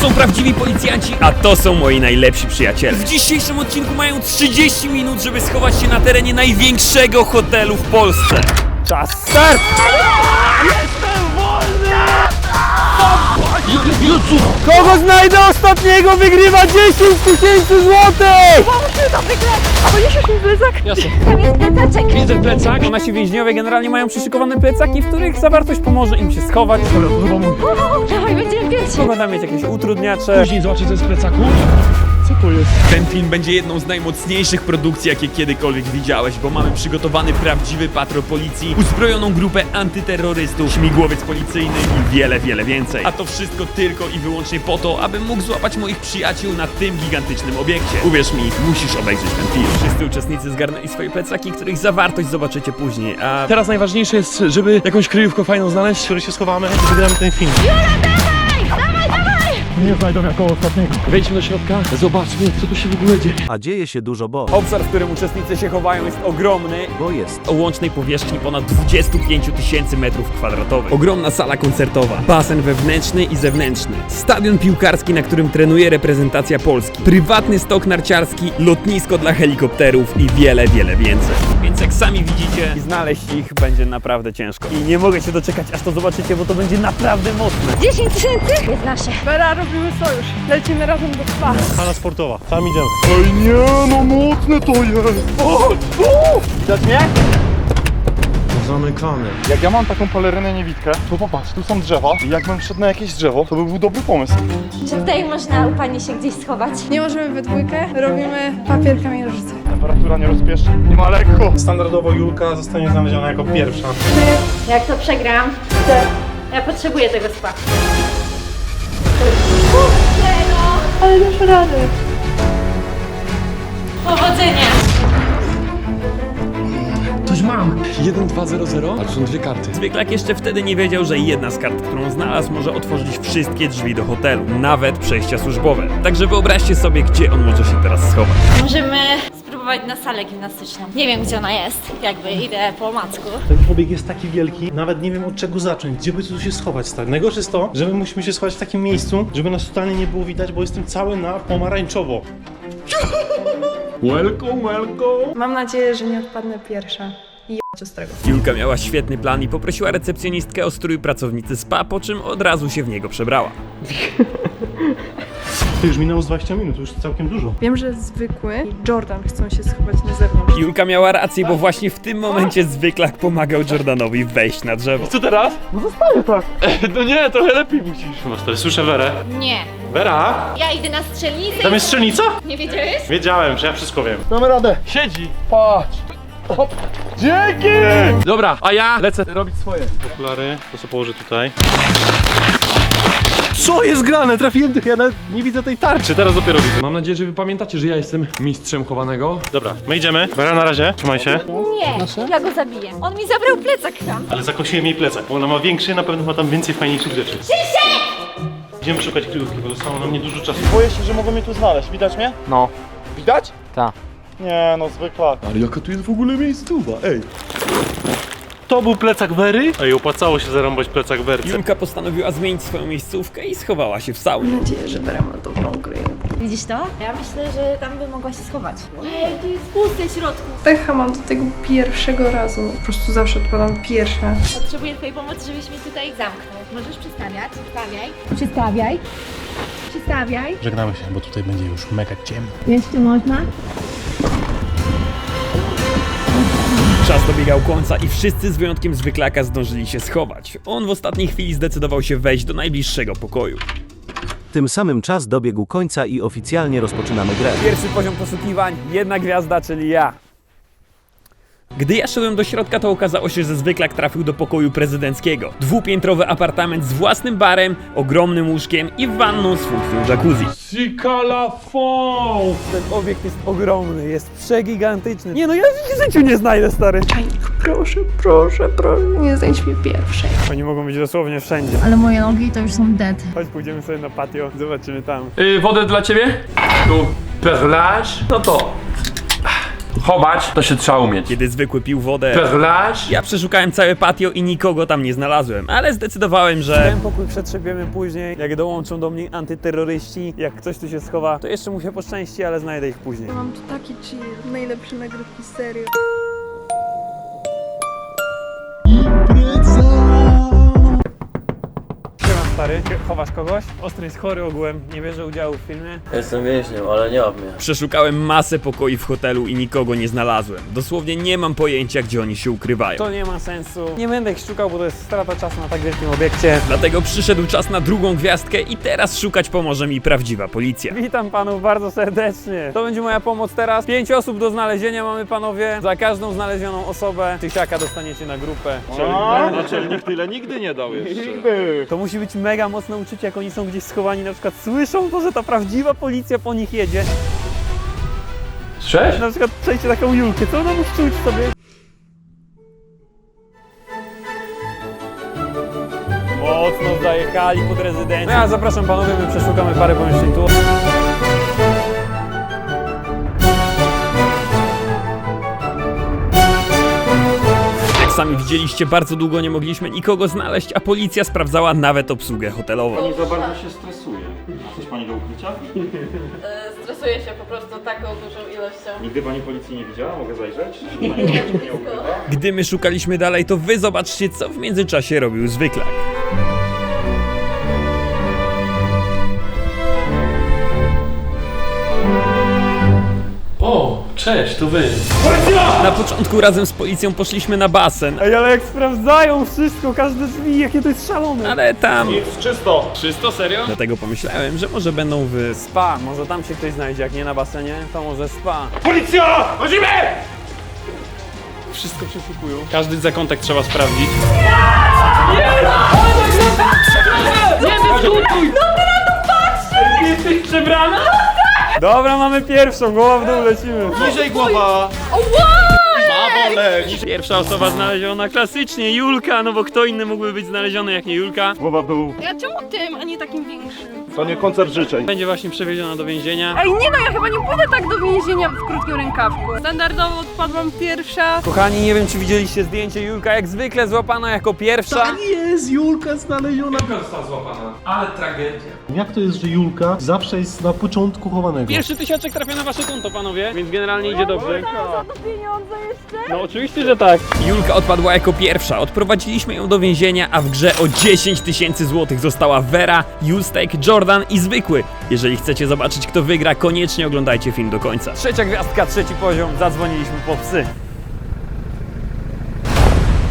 są prawdziwi policjanci, a to są moi najlepsi przyjaciele. W dzisiejszym odcinku mają 30 minut, żeby schować się na terenie największego hotelu w Polsce. Czas start! Kogo znajdę ostatniego wygrywa 10 tysięcy złotych! Widzę plecak. Nasi więźniowie generalnie mają przyszykowane plecaki, w których zawartość pomoże im się schować. Dawaj, będziemy pierwsi. Mogą tam mieć jakieś utrudniacze. Później zobaczę co jest w plecaku. Co to jest? Ten film będzie jedną z najmocniejszych produkcji, jakie kiedykolwiek widziałeś, bo mamy przygotowany prawdziwy patrol policji, uzbrojoną grupę antyterrorystów, śmigłowiec policyjny i wiele, wiele więcej. A to wszystko tylko i wyłącznie po to, abym mógł złapać moich przyjaciół na tym gigantycznym obiekcie. Uwierz mi, musisz obejrzeć ten film. Wszyscy uczestnicy zgarnęli swoje plecaki, których zawartość zobaczycie później, a Teraz najważniejsze jest, żeby jakąś kryjówkę fajną znaleźć, w której się schowamy i wygramy ten film. Nie znajdą jako ostatniego. Wejdźmy do środka, zobaczmy co tu się w ogóle dzieje. A dzieje się dużo, bo, obszar, w którym uczestnicy się chowają jest ogromny, bo jest. o łącznej powierzchni ponad 25 tysięcy metrów kwadratowych. Ogromna sala koncertowa, basen wewnętrzny i zewnętrzny, stadion piłkarski, na którym trenuje reprezentacja Polski, prywatny stok narciarski, lotnisko dla helikopterów i wiele, wiele więcej. Więc jak sami widzicie, znaleźć ich będzie naprawdę ciężko. I nie mogę się doczekać, aż to zobaczycie, bo to będzie naprawdę mocne. 10 tysięcy? Jest nasze. Vera, robimy sojusz. Lecimy razem do spa. Hala sportowa, tam idziemy. Ej nie, no mocne to jest! Widać mnie? Zamykane. Jak ja mam taką pelerynę niewidkę, to popatrz, tu są drzewa i jakbym wszedł na jakieś drzewo, to by był dobry pomysł. Czy tutaj można u pani się gdzieś schować? Nie możemy we dwójkę, robimy papier, kamień, nożyce. Temperatura nie rozpieszczy, nie ma lekko. Standardowo Julka zostanie znaleziona jako pierwsza. Jak to przegram, to ja potrzebuję tego spa. Ale dasz radę. Powodzenia! Coś mam. 1, 2, 0, 0. Ale są dwie karty. Zwyklak jeszcze wtedy nie wiedział, że jedna z kart, którą znalazł, może otworzyć wszystkie drzwi do hotelu, nawet przejścia służbowe. Także wyobraźcie sobie, gdzie on może się teraz schować. Możemy spróbować na salę gimnastyczną. Nie wiem, gdzie ona jest. Jakby idę po omacku. Ten obieg jest taki wielki, nawet nie wiem od czego zacząć, gdzie by tu się schować stary. Najgorsze jest to, że my musimy się schować w takim miejscu, żeby nas totalnie nie było widać, bo jestem cały na pomarańczowo. welcome, welcome. Mam nadzieję, że nie odpadnę pierwsza. I ostrego. Julka miała świetny plan i poprosiła recepcjonistkę o strój pracownicy spa, po czym od razu się w niego przebrała. To już minęło z 20 minut, to już całkiem dużo. Wiem, że zwykły i Jordan chcą się schować na zewnątrz. Julka miała rację, bo właśnie w tym momencie Zwyklak pomagał Jordanowi wejść na drzewo. Co teraz? No zostaję tak. No nie, trochę lepiej musisz. Masz teraz, słyszę Werę. Nie. Wera? Ja idę na strzelnicę. Tam jest strzelnica? Nie wiedziałeś? Wiedziałem, że ja wszystko wiem. Damy radę. Siedzi. Patrz. Hop. Dzięki! Dobra, a ja lecę robić swoje. Okulary, to sobie położę tutaj. Co jest grane? Trafiłem tych, ja nawet nie widzę tej tarczy, teraz dopiero widzę. Mam nadzieję, że wy pamiętacie, że ja jestem mistrzem chowanego. Dobra, my idziemy. Wera na razie, trzymaj się. Nie. Ja go zabiję. On mi zabrał plecak tam. Ale zakosiłem jej plecak, bo ona ma większy, na pewno ma tam więcej fajniejszych rzeczy. Idziemy szukać kryjówki, bo zostało nam niedużo czasu. Boję się, że mogą mnie tu znaleźć. Widać mnie? No. Widać? Ta. Nie, no zwykle. Ale jaka tu jest w ogóle miejscowa, ej. To był plecak Wery? Ej, opłacało się zarąbać plecak Werce. Julka postanowiła zmienić swoją miejscówkę i schowała się w saunie. Mam nadzieję, że Vera ma dobrą kryjówkę. Widzisz to? Ja myślę, że tam by mogła się schować. Nie, tu jest puste w środku. Pecha mam do tego pierwszego razu. Po prostu zawsze odpadam pierwsza. Potrzebuję twojej pomocy, żebyś mnie tutaj zamknął. Możesz przystawiać? Przystawiaj. Przystawiaj. Przystawiaj. Żegnamy się, bo tutaj będzie już mega ciemno. Jeszcze można? Czas dobiegał końca i wszyscy z wyjątkiem Zwyklaka zdążyli się schować. On w ostatniej chwili zdecydował się wejść do najbliższego pokoju. Tym samym czas dobiegł końca i oficjalnie rozpoczynamy grę. Pierwszy poziom poszukiwań, jedna gwiazda, czyli ja. Gdy ja szedłem do środka, to okazało się, że Zwyklak trafił do pokoju prezydenckiego. Dwupiętrowy apartament z własnym barem, ogromnym łóżkiem i wanną z funkcją jacuzzi. Sikalafon! Ten obiekt jest ogromny, jest przegigantyczny. Nie no, ja w życiu nie znajdę, stary. Czajnik, proszę, proszę, proszę, nie znajdź mnie pierwszej. Oni mogą być dosłownie wszędzie. Ale moje nogi to już są dead. Chodź, pójdziemy sobie na patio, zobaczymy tam. Yy, wodę dla ciebie? Tu perlage. No to Chować to się trzeba umieć. Kiedy zwykły pił wodę. Perlage? Ja przeszukałem całe patio i nikogo tam nie znalazłem, ale zdecydowałem, że ten pokój przetrzebiemy później, jak dołączą do mnie antyterroryści, jak ktoś tu się schowa, to jeszcze mu się poszczęści, ale znajdę ich później. Mam tu taki chill, najlepsze nagrywki serio. Stary, chowasz kogoś? Ostry jest chory ogółem, nie bierze udziału w filmie. Jestem więźniem, ale nie łap mnie. Przeszukałem masę pokoi w hotelu i nikogo nie znalazłem. Dosłownie nie mam pojęcia, gdzie oni się ukrywają. To nie ma sensu. Nie będę ich szukał, bo to jest strata czasu na tak wielkim obiekcie. Dlatego przyszedł czas na drugą gwiazdkę i teraz szukać pomoże mi prawdziwa policja. Witam panów bardzo serdecznie. To będzie moja pomoc teraz. Pięć osób do znalezienia mamy panowie. Za każdą znalezioną osobę tysiaka dostaniecie na grupę. Naczelnik tyle nigdy nie dał jeszcze. To musi być mega mocne uczucie, jak oni są gdzieś schowani, na przykład słyszą to, że ta prawdziwa policja po nich jedzie. Sześć? Na przykład przejdźcie taką Julkę, co ona musi czuć sobie? Mocno zajechali pod rezydencję. No ja zapraszam panowie, my przeszukamy parę pomieszczeń tu. Sami widzieliście, bardzo długo nie mogliśmy nikogo znaleźć, a policja sprawdzała nawet obsługę hotelową. Pani za bardzo się stresuje. Coś pani do ukrycia? Stresuję się po prostu taką dużą ilością. Nigdy pani policji nie widziała? Mogę zajrzeć? Czy pani niczego nie ukrywa? Gdy my szukaliśmy dalej, to wy zobaczcie, co w międzyczasie robił zwyklak. Cześć, to wy. Na początku razem z policją poszliśmy na basen. Ej, ale jak sprawdzają wszystko, każde drzwi, jakie to jest szalone. Ale tam... Jest czysto. Czysto, serio? Dlatego pomyślałem, że może będą w spa. Może tam się ktoś znajdzie, jak nie na basenie, to może spa. Policja! Chodzimy! Wszystko przeszukują. Każdy zakątek trzeba sprawdzić. Dobra, mamy pierwszą, głowa w dół, lecimy. Niżej głowa! Zawoleć! Pierwsza osoba znaleziona klasycznie, Julka, no bo kto inny mógłby być znaleziony jak nie Julka? Głowa w dół. Ja czemu tym, a nie takim większym? To nie koncert życzeń. Będzie właśnie przewieziona do więzienia. Ej, nie no, ja chyba nie pójdę tak do więzienia w krótkim rękawku. Standardowo odpadłam pierwsza. Kochani, nie wiem czy widzieliście zdjęcie Julka, jak zwykle złapana jako pierwsza. Jest Julka znaleziona. została złapana. Ale tragedia. Jak to jest, że Julka zawsze jest na początku chowanego? Pierwszy tysiaczek trafia na wasze konto, panowie, więc generalnie idzie dobrze. Za to pieniądze jeszcze? No oczywiście, że tak. Julka odpadła jako pierwsza. Odprowadziliśmy ją do więzienia, a w grze o 10 tysięcy złotych została Vera, Justek, Jordan i Zwykły. Jeżeli chcecie zobaczyć kto wygra, koniecznie oglądajcie film do końca. Trzecia gwiazdka, trzeci poziom, zadzwoniliśmy po psy.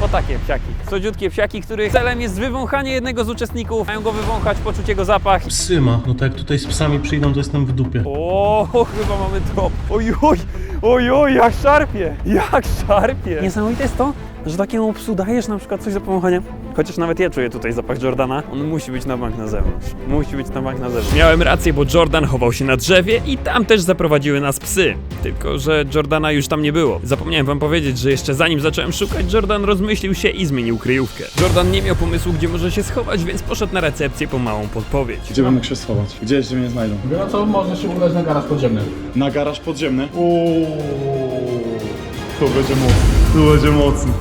Po takie psiaki. Słodziutkie psiaki, których celem jest wywąchanie jednego z uczestników. Mają go wywąchać, poczuć jego zapach. Psy ma. No to jak tutaj z psami przyjdą, to jestem w dupie. O, chyba mamy trop. Oj, oj, oj, oj, jak szarpie, jak szarpie. Niesamowite jest to, że takiemu psu dajesz na przykład coś do pomachania. Chociaż nawet ja czuję tutaj zapach Jordana. On musi być na bank na zewnątrz. Musi być na bank na zewnątrz. Miałem rację, bo Jordan chował się na drzewie i tam też zaprowadziły nas psy. Tylko, że Jordana już tam nie było. Zapomniałem wam powiedzieć, że jeszcze zanim zacząłem szukać, Jordan rozmyślił się i zmienił kryjówkę. Jordan nie miał pomysłu, gdzie może się schować, więc poszedł na recepcję po małą podpowiedź. Gdzie bym mógł się schować? Gdzie jeszcze mnie znajdą? No to można się udać na garaż podziemny. Na garaż podziemny? Uuu, to będzie mocno. To będzie mocno.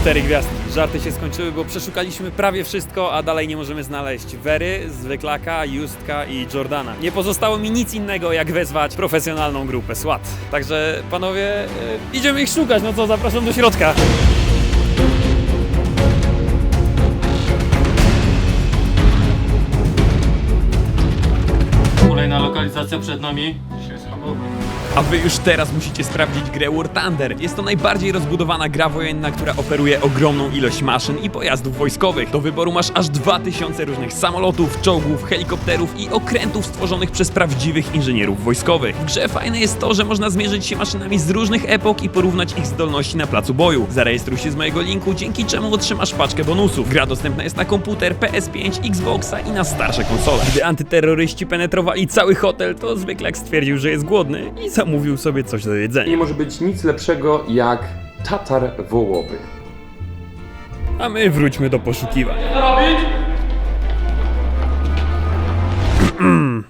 Cztery gwiazdki. Żarty się skończyły, bo przeszukaliśmy prawie wszystko, a dalej nie możemy znaleźć Wery, Zwyklaka, Justka i Jordana. Nie pozostało mi nic innego, jak wezwać profesjonalną grupę SWAT. Także, panowie, e, idziemy ich szukać. No co, zapraszam do środka. Kolejna lokalizacja przed nami. A wy już teraz musicie sprawdzić grę War Thunder. Jest to najbardziej rozbudowana gra wojenna, która oferuje ogromną ilość maszyn i pojazdów wojskowych. Do wyboru masz aż 2000 różnych samolotów, czołgów, helikopterów i okrętów stworzonych przez prawdziwych inżynierów wojskowych. W grze fajne jest to, że można zmierzyć się maszynami z różnych epok i porównać ich zdolności na placu boju. Zarejestruj się z mojego linku, dzięki czemu otrzymasz paczkę bonusów. Gra dostępna jest na komputer, PS5, Xboxa i na starsze konsole. Gdy antyterroryści penetrowali cały hotel, to zwykle stwierdził, że jest głodny i zamówił sobie coś do jedzenia. Nie może być nic lepszego jak tatar wołowy. A my wróćmy do poszukiwań.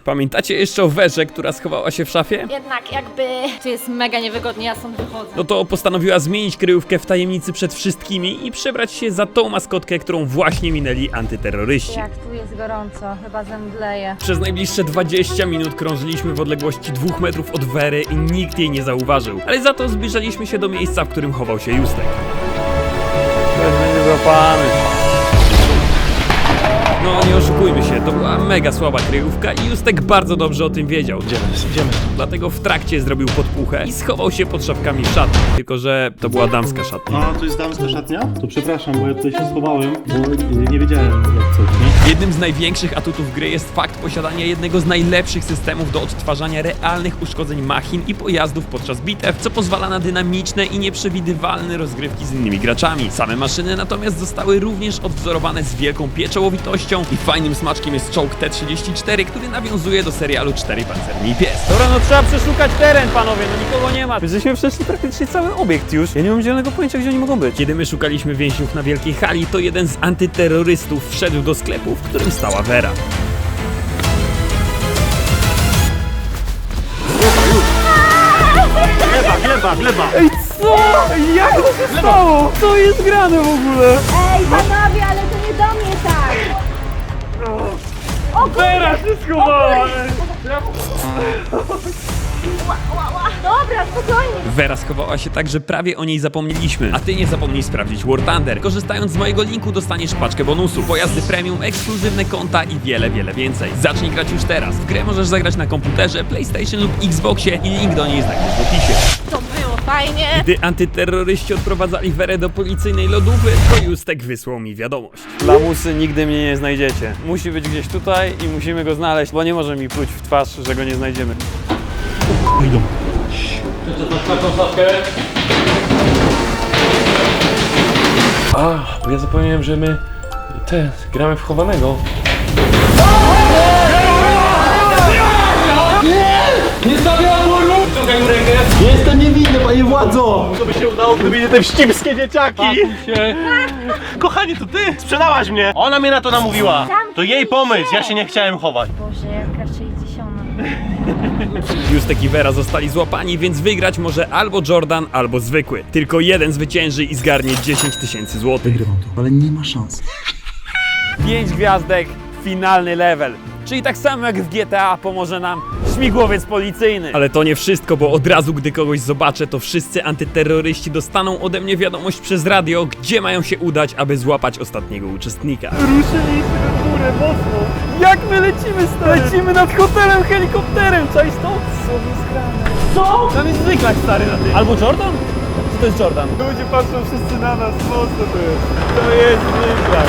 Pamiętacie jeszcze o Werze, która schowała się w szafie? Jednak jakby... Tu jest mega niewygodnie, ja stąd wychodzę. No to postanowiła zmienić kryjówkę w tajemnicy przed wszystkimi i przebrać się za tą maskotkę, którą właśnie minęli antyterroryści. Jak tu jest gorąco, chyba zemdleję. Przez najbliższe 20 minut krążyliśmy w odległości 2 metrów od Wery i nikt jej nie zauważył. Ale za to zbliżaliśmy się do miejsca, w którym chował się Justek. Będzie złapany. No nie oszukujmy się, to była mega słaba kryjówka i Justek bardzo dobrze o tym wiedział. Idziemy, idziemy. Dlatego w trakcie zrobił podpuchę i schował się pod szafkami szatni. Tylko, że to była damska szatnia. A, to jest damska szatnia? To przepraszam, bo ja tutaj się schowałem, bo y, nie wiedziałem jak coś, nie? Jednym z największych atutów gry jest fakt posiadania jednego z najlepszych systemów do odtwarzania realnych uszkodzeń machin i pojazdów podczas bitew, co pozwala na dynamiczne i nieprzewidywalne rozgrywki z innymi graczami. Same maszyny natomiast zostały również odwzorowane z wielką pieczołowitością i fajnym smaczkiem jest czołg T-34, który nawiązuje do serialu Cztery Pancerni Pies. Dobra, no trzeba przeszukać teren, panowie, no nikogo nie ma. Żeśmy przeszli praktycznie cały obiekt już. Ja nie mam zielonego pojęcia, gdzie oni mogą być. Kiedy my szukaliśmy więźniów na Wielkiej Hali, to jeden z antyterrorystów wszedł do sklepu, w którym stała Vera. Gleba, gleba, gleba! Co? Jak to się stało? Co jest grane w ogóle? Ej, panowie, ale to nie do mnie! Teraz się schowałem! Dobra, spokojnie. Vera schowała się tak, że prawie o niej zapomnieliśmy. A ty nie zapomnij sprawdzić War Thunder. Korzystając z mojego linku dostaniesz paczkę bonusu, pojazdy premium, ekskluzywne konta i wiele, wiele więcej. Zacznij grać już teraz. W grę możesz zagrać na komputerze, PlayStation lub Xboxie i link do niej znajdziesz w opisie. To było fajnie. Gdy antyterroryści odprowadzali Werę do policyjnej lodówy, to Justek wysłał mi wiadomość. Lamusy nigdy mnie nie znajdziecie. Musi być gdzieś tutaj i musimy go znaleźć, bo nie może mi pluć w twarz, że go nie znajdziemy. Idą. A, bo ja zapomniałem, że my te gramy w chowanego. Jestem niewinny, panie władzo! To by się udało, gdyby nie te wścibskie dzieciaki! Kochanie, to ty sprzedałaś mnie! Ona mnie na to namówiła! To jej pomysł, ja się nie chciałem chować. Boże, jaka 60. Justek i Vera zostali złapani, więc wygrać może albo Jordan, albo zwykły. Tylko jeden zwycięży i zgarnie 10 tysięcy złotych. Ale nie ma szans. 5 gwiazdek, finalny level. Czyli tak samo jak w GTA pomoże nam śmigłowiec policyjny. Ale to nie wszystko, bo od razu, gdy kogoś zobaczę, to wszyscy antyterroryści dostaną ode mnie wiadomość przez radio, gdzie mają się udać, aby złapać ostatniego uczestnika. Ruszyliśmy w górę mocno. Jak my lecimy stary? Lecimy nad hotelem helikopterem, cześć to? Co jest grane? Co? Tam jest zwykłak stary na tym. Albo Jordan? Co to jest Jordan? Ludzie patrzą wszyscy na nas, mocno to jest. To jest zwykłak.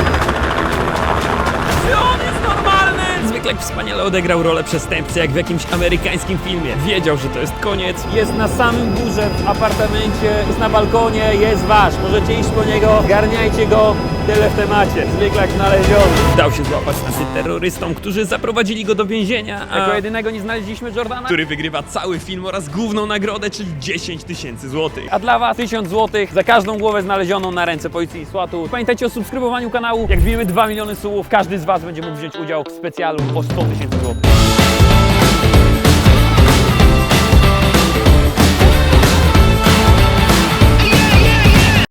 Czy on jest normalny? Zwykle wspaniale odegrał rolę przestępcy, jak w jakimś amerykańskim filmie. Wiedział, że to jest koniec. Jest na samym górze w apartamencie, jest na balkonie, jest wasz. Możecie iść po niego, garniajcie go, tyle w temacie. Zwykłak znaleziony. Dał się złapać antyterrorystom, którzy zaprowadzili go do więzienia, a... Jako jedynego nie znaleźliśmy Jordana. który wygrywa cały film oraz główną nagrodę, czyli 10 tysięcy złotych. A dla was 1000 zł za każdą głowę znalezioną na ręce policji i SWAT-u. Pamiętajcie o subskrybowaniu kanału. Jak wbijemy 2 miliony subów, każdy z was będzie mógł wziąć udział w specjalu o 100 tysięcy złotych.